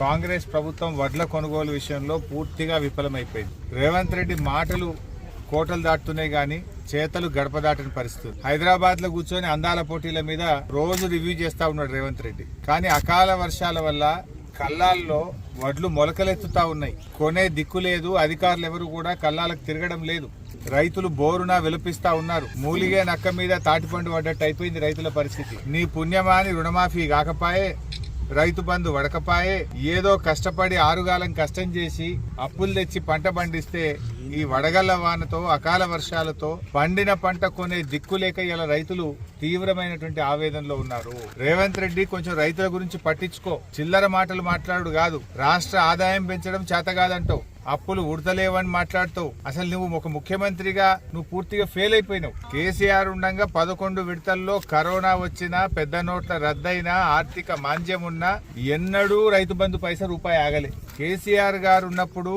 కాంగ్రెస్ ప్రభుత్వం వడ్ల కొనుగోలు విషయంలో పూర్తిగా విఫలమైపోయింది. రేవంత్ రెడ్డి మాటలు కోటలు దాటుతున్నాయి గాని చేతలు గడప దాటని పరిస్థితి. హైదరాబాద్లో కూర్చొని అందాల పోటీల మీద రోజు రివ్యూ చేస్తా ఉన్నాడు రేవంత్ రెడ్డి. కానీ అకాల వర్షాల వల్ల కల్లాల్లో వడ్లు మొలకలెత్తుతా ఉన్నాయి. కొనే దిక్కు లేదు అధికారులు ఎవరు కూడా కల్లాలకు తిరగడం లేదు. రైతులు బోరున విలపిస్తా ఉన్నారు. మూలిగే నక్క మీద తాటిపండు పడ్డట్టు అయిపోయింది రైతుల పరిస్థితి. నీ పుణ్యమాని రుణమాఫీ కాకపాయే రైతు బంధు వడకపాయే ఏదో కష్టపడి ఆరుగాలం కష్టం చేసి అప్పులు తెచ్చి పంట పండిస్తే ఈ వడగళ్ళ వానతో అకాల వర్షాలతో పండిన పంట కొనే దిక్కు లేక ఇలా రైతులు తీవ్రమైనటువంటి ఆవేదనలో ఉన్నారు. రేవంత్ రెడ్డి కొంచెం రైతుల గురించి పట్టించుకో. చిల్లర మాటలు మాట్లాడు కాదు. రాష్ట్ర ఆదాయం పెంచడం చేత కాదంటావు. అప్పులు ఉడతలేవని మాట్లాడుతావు. అసలు నువ్వు ఒక ముఖ్యమంత్రిగా నువ్వు పూర్తిగా ఫెయిల్ అయిపోయినావు. కేసీఆర్ ఉండగా పదకొండు విడతల్లో కరోనా వచ్చినా పెద్ద నోట్ల రద్దయినా ఆర్థిక మాంద్యం ఉన్నా ఎన్నడూ రైతు బంధు పైసా రూపాయి ఆగలే. కేసీఆర్ గారు ఉన్నప్పుడు